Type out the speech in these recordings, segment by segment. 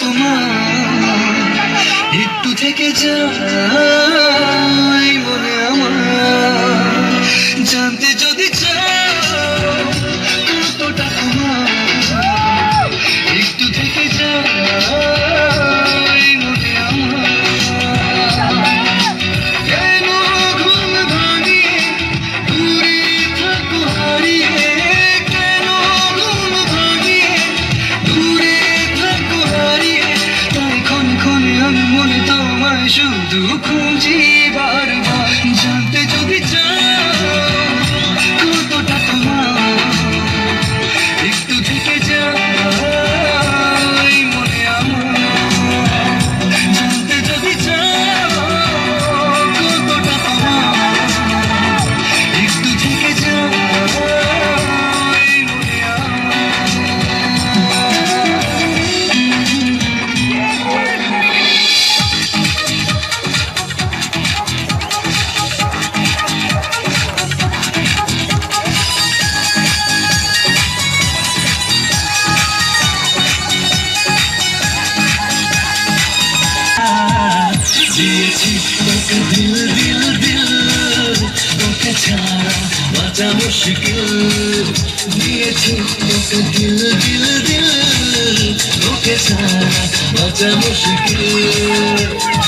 তোমার। একটু থেকে যা। শুধু খুঁজি দিয়েছি। তোকে দিল দিল দিল। তোকে ছাড়া বাঁচা মুশকিল। দিয়েছি, তোকে দিল দিল দিল। তোকে ছাড়া বাঁচা মুশকিল।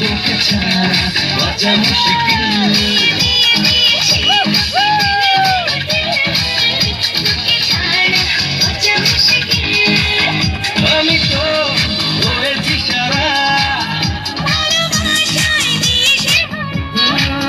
লেখা ছাড়া বাজানো শিখিনি